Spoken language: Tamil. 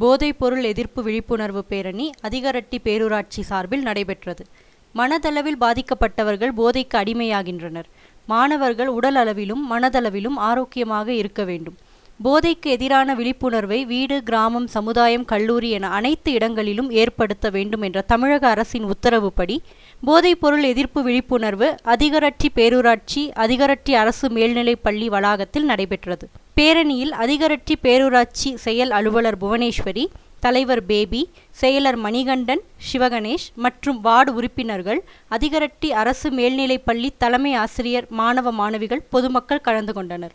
போதைப்பொருள் எதிர்ப்பு விழிப்புணர்வு பேரணி அதிகரட்டி பேரூராட்சி சார்பில் நடைபெற்றது. மனதளவில் பாதிக்கப்பட்டவர்கள் போதைக்கு அடிமையாகின்றனர். மாணவர்கள் உடல் அளவிலும் மனதளவிலும் ஆரோக்கியமாக இருக்க வேண்டும். போதைக்கு எதிரான விழிப்புணர்வை வீடு கிராமம் சமுதாயம் கல்லூரி என அனைத்து இடங்களிலும் ஏற்படுத்த வேண்டும் என்ற தமிழக அரசின் உத்தரவுப்படி போதைப்பொருள் எதிர்ப்பு விழிப்புணர்வு அதிகரட்டி பேரூராட்சி அதிகரட்டி அரசு மேல்நிலைப் பள்ளி வளாகத்தில் நடைபெற்றது. பேரணியில் அதிகரட்டி பேரூராட்சி செயல் அலுவலர் புவனேஸ்வரி தலைவர் பேபி செயலர் மணிகண்டன் சிவகணேஷ் மற்றும் வார்டு உறுப்பினர்கள் அதிகரட்டி அரசு மேல்நிலைப் பள்ளி தலைமை ஆசிரியர் மாணவ மாணவிகள் பொதுமக்கள் கலந்து கொண்டனர்.